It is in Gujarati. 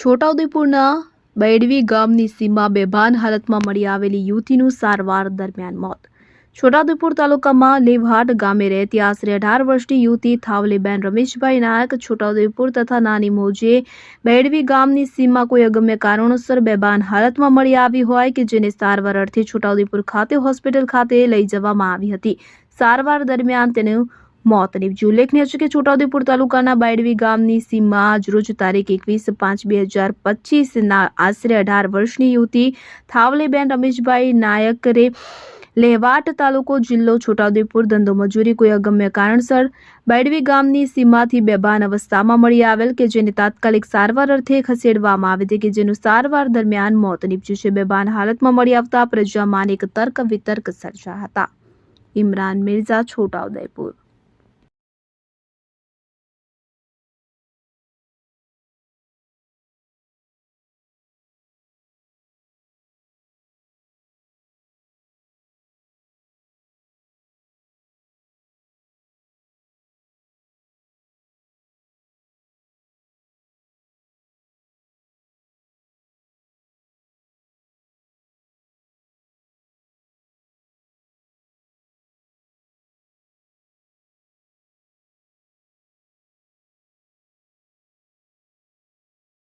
છોટાઉદેપુરના બૈડવી ગામની સીમા બેભાન હાલતમાં મળી આવેલી યુવતીનું સારવાર દરમિયાન મોત. છોટાઉદેપુર તાલુકામાં લેવહાટ ગામે રહેતી આશરે અઢાર વર્ષની યુવતી થાવલીબેન રમેશભાઈ નાયક છોટાઉદેપુર તથા નાની મોજે બૈડવી ગામની સીમમાં કોઈ અગમ્ય કારણોસર બેભાન હાલતમાં મળી આવી હોય કે જેને સારવાર અર્થે છોટાઉદેપુર ખાતે હોસ્પિટલ ખાતે લઈ જવામાં આવી હતી. સારવાર દરમિયાન તેનું મોત નીપજ્યું. ઉલ્લેખનીય છે કે છોટાઉદેપુર તાલુકાના બાયડવી ગામની સીમમાં આજરોજ તારીખ એકવીસ પાંચ બે હજાર પચીસના આશરે અઢાર વર્ષની યુવતી થાવલેબેન રમેશભાઈ નાયકરે લેવાટ તાલુકો જિલ્લો છોટાઉદેપુર ધંધો મજૂરી કોઈ અગમ્ય કારણસર બાયડવી ગામની સીમાથી બેભાન અવસ્થામાં મળી આવેલ કે જેને તાત્કાલિક સારવાર અર્થે ખસેડવામાં આવી હતી કે જેનું સારવાર દરમિયાન મોત નીપજ્યું છે. બેભાન હાલતમાં મળી આવતા પ્રજામાં અનેક તર્ક વિતર્ક સર્જા હતા. ઇમરાન મિર્ઝા, છોટાઉદેપુર.